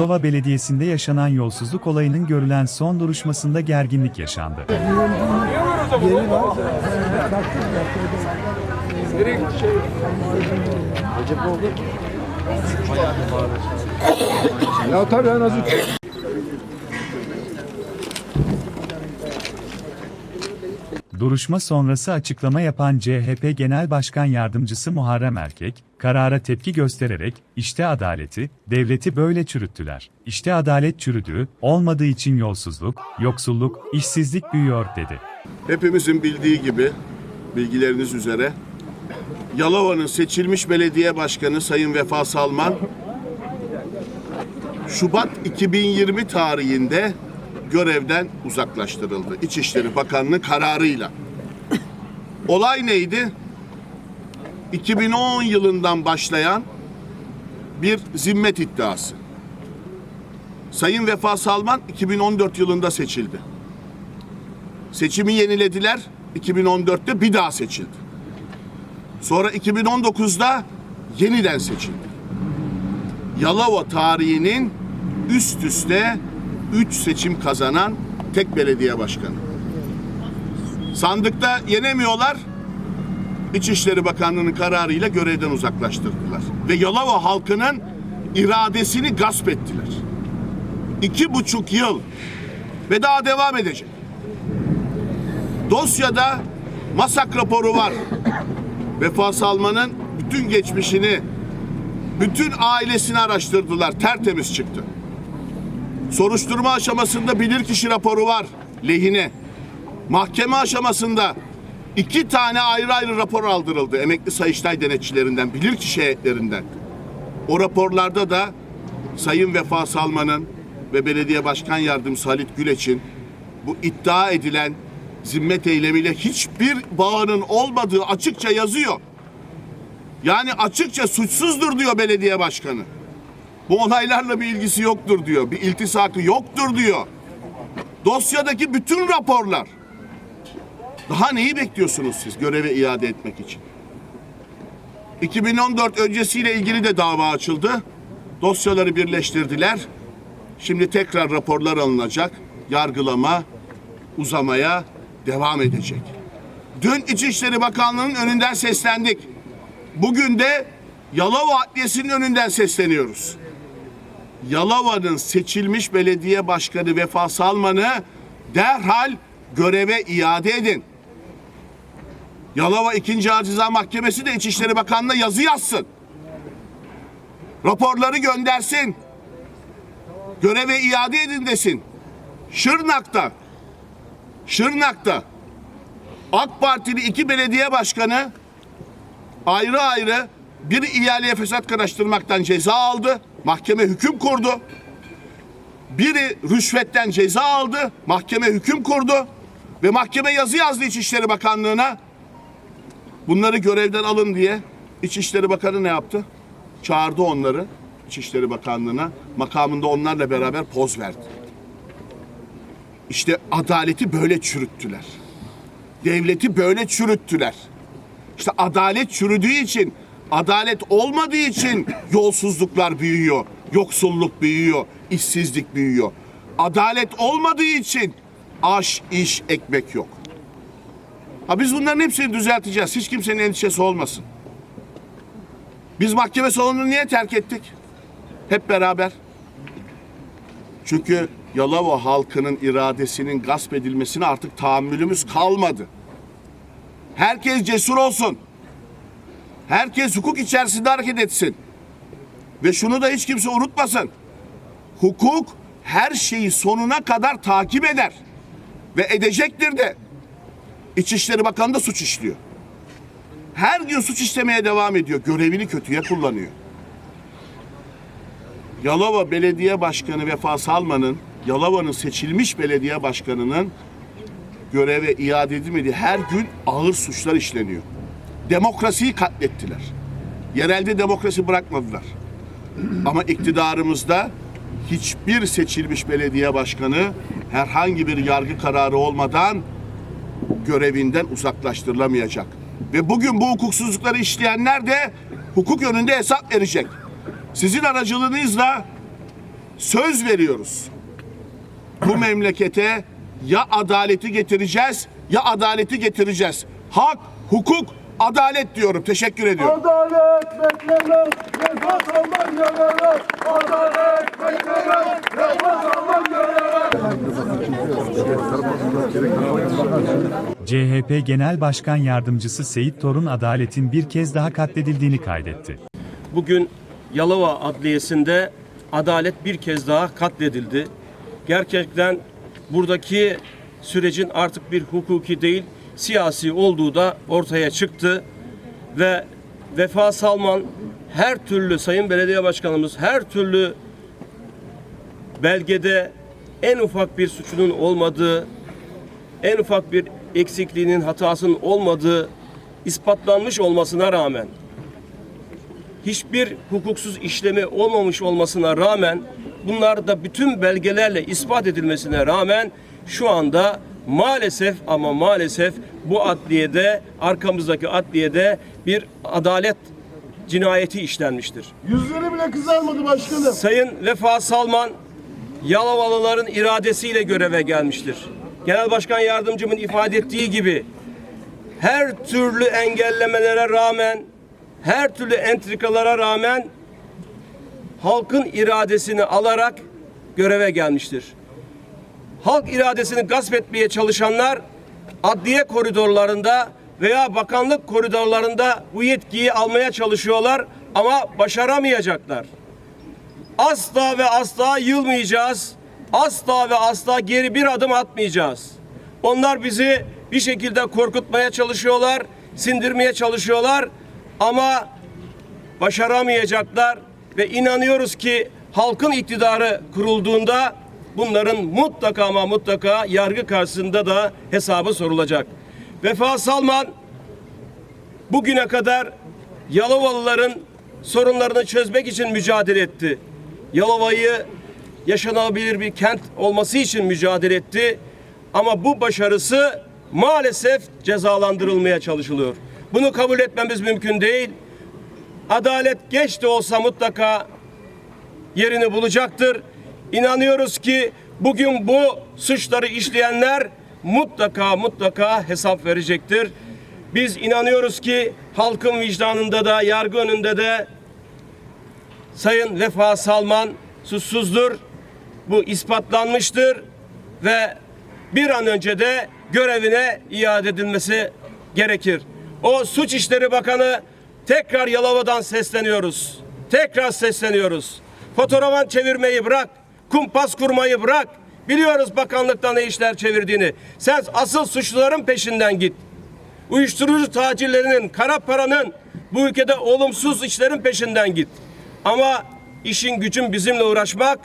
Yalova Belediyesi'nde yaşanan yolsuzluk olayının görülen son duruşmasında gerginlik yaşandı. Ya tabii en azı Duruşma sonrası açıklama yapan CHP Genel Başkan Yardımcısı Muharrem Erkek, karara tepki göstererek, işte adaleti, devleti böyle çürüttüler. İşte adalet çürüdü, olmadığı için yolsuzluk, yoksulluk, işsizlik büyüyor dedi. Hepimizin bildiği gibi, bilgileriniz üzere, Yalova'nın seçilmiş belediye başkanı Sayın Vefa Salman, Şubat 2020 tarihinde görevden uzaklaştırıldı. İçişleri Bakanlığı kararıyla. Olay neydi? 2010 yılından başlayan bir zimmet iddiası. Sayın Vefa Salman 2014 yılında seçildi. Seçimi yenilediler. 2014'te bir daha seçildi. Sonra 2019'da yeniden seçildi. Yalova tarihinin üst üste 3 seçim kazanan tek belediye başkanı. Sandıkta yenemiyorlar. İçişleri Bakanlığı'nın kararıyla görevden uzaklaştırdılar. Ve Yalova halkının iradesini gasp ettiler. İki buçuk yıl ve daha devam edecek. Dosyada masak raporu var. Vefa Salman'ın bütün geçmişini, bütün ailesini araştırdılar. Tertemiz çıktı. Soruşturma aşamasında bilirkişi raporu var lehine. Mahkeme aşamasında iki tane ayrı ayrı rapor aldırıldı. Emekli Sayıştay denetçilerinden, bilirkişi heyetlerinden. O raporlarda da Sayın Vefa Salman'ın ve Belediye Başkan Yardımcısı Halit Güleç'in bu iddia edilen zimmet eylemiyle hiçbir bağının olmadığı açıkça yazıyor. Yani açıkça suçsuzdur diyor belediye başkanı. Bu olaylarla bir ilgisi yoktur diyor. Bir iltisakı yoktur diyor. Dosyadaki bütün raporlar. Daha neyi bekliyorsunuz siz göreve iade etmek için? 2014 öncesiyle ilgili de dava açıldı. Dosyaları birleştirdiler. Şimdi tekrar raporlar alınacak. Yargılama uzamaya devam edecek. Dün İçişleri Bakanlığı'nın önünden seslendik. Bugün de Yalova Adliyesi'nin önünden sesleniyoruz. Yalova'nın seçilmiş belediye başkanı Vefa Salman'ı derhal göreve iade edin. Yalova 2. Ağır Mahkemesi de İçişleri Bakanlığı'na yazı yazsın. Raporları göndersin. Göreve iade edin desin. Şırnak'ta Şırnak'ta AK Partili iki belediye başkanı ayrı ayrı bir ihaleye fesat karıştırmaktan ceza aldı. Mahkeme hüküm kurdu. Biri rüşvetten ceza aldı. Mahkeme hüküm kurdu. Ve mahkeme yazı yazdı İçişleri Bakanlığı'na. Bunları görevden alın diye İçişleri Bakanı ne yaptı? Çağırdı onları İçişleri Bakanlığı'na. Makamında onlarla beraber poz verdi. İşte adaleti böyle çürüttüler. Devleti böyle çürüttüler. İşte adalet çürüdüğü için, adalet olmadığı için yolsuzluklar büyüyor, yoksulluk büyüyor, işsizlik büyüyor. Adalet olmadığı için aş, iş, ekmek yok. Ha biz bunların hepsini düzelteceğiz. Hiç kimsenin endişesi olmasın. Biz mahkeme salonunu niye terk ettik? Hep beraber. Çünkü Yalova halkının iradesinin gasp edilmesine artık tahammülümüz kalmadı. Herkes cesur olsun. Herkes hukuk içerisinde hareket etsin. Ve şunu da hiç kimse unutmasın. Hukuk her şeyi sonuna kadar takip eder. Ve edecektir de. İçişleri Bakanı da suç işliyor. Her gün suç işlemeye devam ediyor. Görevini kötüye kullanıyor. Yalova Belediye Başkanı Vefa Salman'ın Yalova'nın seçilmiş belediye başkanının göreve iade edilmediği her gün ağır suçlar işleniyor. Demokrasiyi katlettiler. Yerelde demokrasi bırakmadılar. Ama iktidarımızda hiçbir seçilmiş belediye başkanı herhangi bir yargı kararı olmadan görevinden uzaklaştırılamayacak. Ve bugün bu hukuksuzlukları işleyenler de hukuk önünde hesap verecek. Sizin aracılığınızla söz veriyoruz. Bu memlekete ya adaleti getireceğiz ya adaleti getireceğiz. Hak, hukuk, adalet diyorum. Teşekkür ediyorum. Adalet beklemez, nefes alman gelemez. Adalet beklemez, nefes alman gelemez. CHP Genel Başkan Yardımcısı Seyit Torun adaletin bir kez daha katledildiğini kaydetti. Bugün Yalova Adliyesi'nde adalet bir kez daha katledildi. Gerçekten buradaki sürecin artık bir hukuki değil, siyasi olduğu da ortaya çıktı. Ve Vefa Salman her türlü Sayın Belediye Başkanımız her türlü belgede en ufak bir suçunun olmadığı, en ufak bir eksikliğinin, hatasının olmadığı ispatlanmış olmasına rağmen hiçbir hukuksuz işlemi olmamış olmasına rağmen bunlar da bütün belgelerle ispat edilmesine rağmen şu anda maalesef ama maalesef bu adliyede arkamızdaki adliyede bir adalet cinayeti işlenmiştir. Yüzleri bile kızarmadı başkanım. Sayın Vefa Salman Yalovalıların iradesiyle göreve gelmiştir. Genel Başkan Yardımcımın ifade ettiği gibi her türlü engellemelere rağmen, her türlü entrikalara rağmen halkın iradesini alarak göreve gelmiştir. Halk iradesini gasp etmeye çalışanlar adliye koridorlarında veya bakanlık koridorlarında bu yetkiyi almaya çalışıyorlar ama başaramayacaklar asla ve asla yılmayacağız. Asla ve asla geri bir adım atmayacağız. Onlar bizi bir şekilde korkutmaya çalışıyorlar, sindirmeye çalışıyorlar ama başaramayacaklar ve inanıyoruz ki halkın iktidarı kurulduğunda bunların mutlaka ama mutlaka yargı karşısında da hesabı sorulacak. Vefa Salman bugüne kadar Yalovalıların sorunlarını çözmek için mücadele etti. Yalova'yı yaşanabilir bir kent olması için mücadele etti. Ama bu başarısı maalesef cezalandırılmaya çalışılıyor. Bunu kabul etmemiz mümkün değil. Adalet geç de olsa mutlaka yerini bulacaktır. İnanıyoruz ki bugün bu suçları işleyenler mutlaka mutlaka hesap verecektir. Biz inanıyoruz ki halkın vicdanında da yargı önünde de Sayın Vefa Salman suçsuzdur. Bu ispatlanmıştır ve bir an önce de görevine iade edilmesi gerekir. O Suç İşleri Bakanı tekrar Yalova'dan sesleniyoruz. Tekrar sesleniyoruz. Fotoğrafan çevirmeyi bırak. Kumpas kurmayı bırak. Biliyoruz bakanlıkta ne işler çevirdiğini. Sen asıl suçluların peşinden git. Uyuşturucu tacirlerinin, kara paranın bu ülkede olumsuz işlerin peşinden git. Ama işin gücün bizimle uğraşmak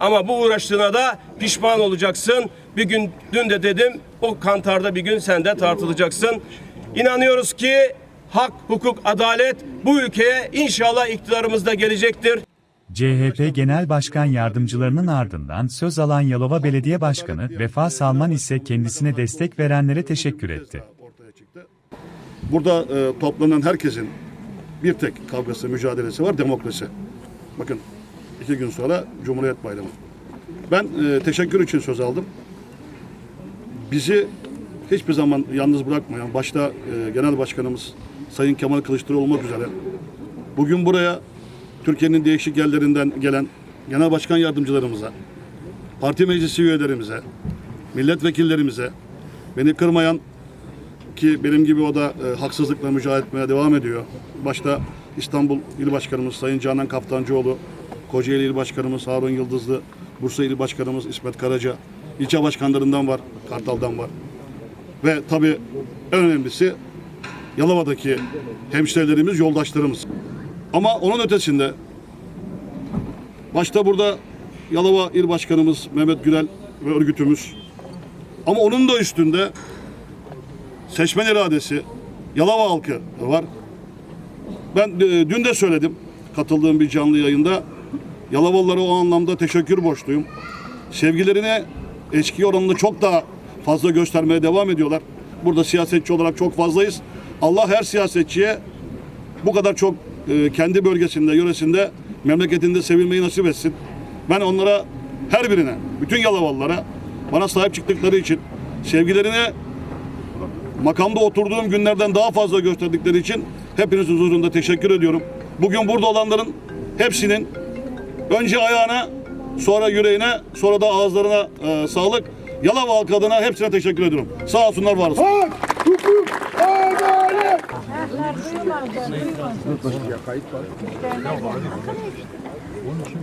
ama bu uğraştığına da pişman olacaksın. Bir gün dün de dedim o kantarda bir gün sen de tartılacaksın. İnanıyoruz ki hak, hukuk, adalet bu ülkeye inşallah iktidarımızda gelecektir. CHP Genel Başkan Yardımcılarının ardından söz alan Yalova Belediye Başkanı Vefa Salman ise kendisine destek verenlere teşekkür etti. Burada e, toplanan herkesin bir tek kavgası, mücadelesi var, demokrasi. Bakın iki gün sonra Cumhuriyet Bayramı. Ben e, teşekkür için söz aldım. Bizi hiçbir zaman yalnız bırakmayan, başta e, Genel Başkanımız Sayın Kemal Kılıçdaroğlu olmak üzere, bugün buraya Türkiye'nin değişik yerlerinden gelen Genel Başkan Yardımcılarımıza, parti meclisi üyelerimize, milletvekillerimize, beni kırmayan ki benim gibi o da e, haksızlıkla mücadele etmeye devam ediyor. Başta İstanbul İl Başkanımız Sayın Canan Kaftancıoğlu, Kocaeli İl Başkanımız Harun Yıldızlı, Bursa İl Başkanımız İsmet Karaca, ilçe başkanlarından var, Kartal'dan var. Ve tabii en önemlisi Yalova'daki hemşehrilerimiz, yoldaşlarımız. Ama onun ötesinde başta burada Yalova İl Başkanımız Mehmet Gürel ve örgütümüz ama onun da üstünde seçmen iradesi, Yalova halkı var. Ben e, dün de söyledim katıldığım bir canlı yayında. Yalovalılara o anlamda teşekkür borçluyum. Sevgilerini eski oranında çok daha fazla göstermeye devam ediyorlar. Burada siyasetçi olarak çok fazlayız. Allah her siyasetçiye bu kadar çok e, kendi bölgesinde, yöresinde, memleketinde sevilmeyi nasip etsin. Ben onlara her birine, bütün Yalavalılara bana sahip çıktıkları için sevgilerini makamda oturduğum günlerden daha fazla gösterdikleri için hepinizin huzurunda teşekkür ediyorum. Bugün burada olanların hepsinin önce ayağına, sonra yüreğine, sonra da ağızlarına e, sağlık. Yalova halkı adına hepsine teşekkür ediyorum. Sağ olsunlar, var olsun. Hak, hukuk, adalet. Onlar duyuyorlardı, duyuyorlardı. Ya kayıt var. İşte nerede? Onun için.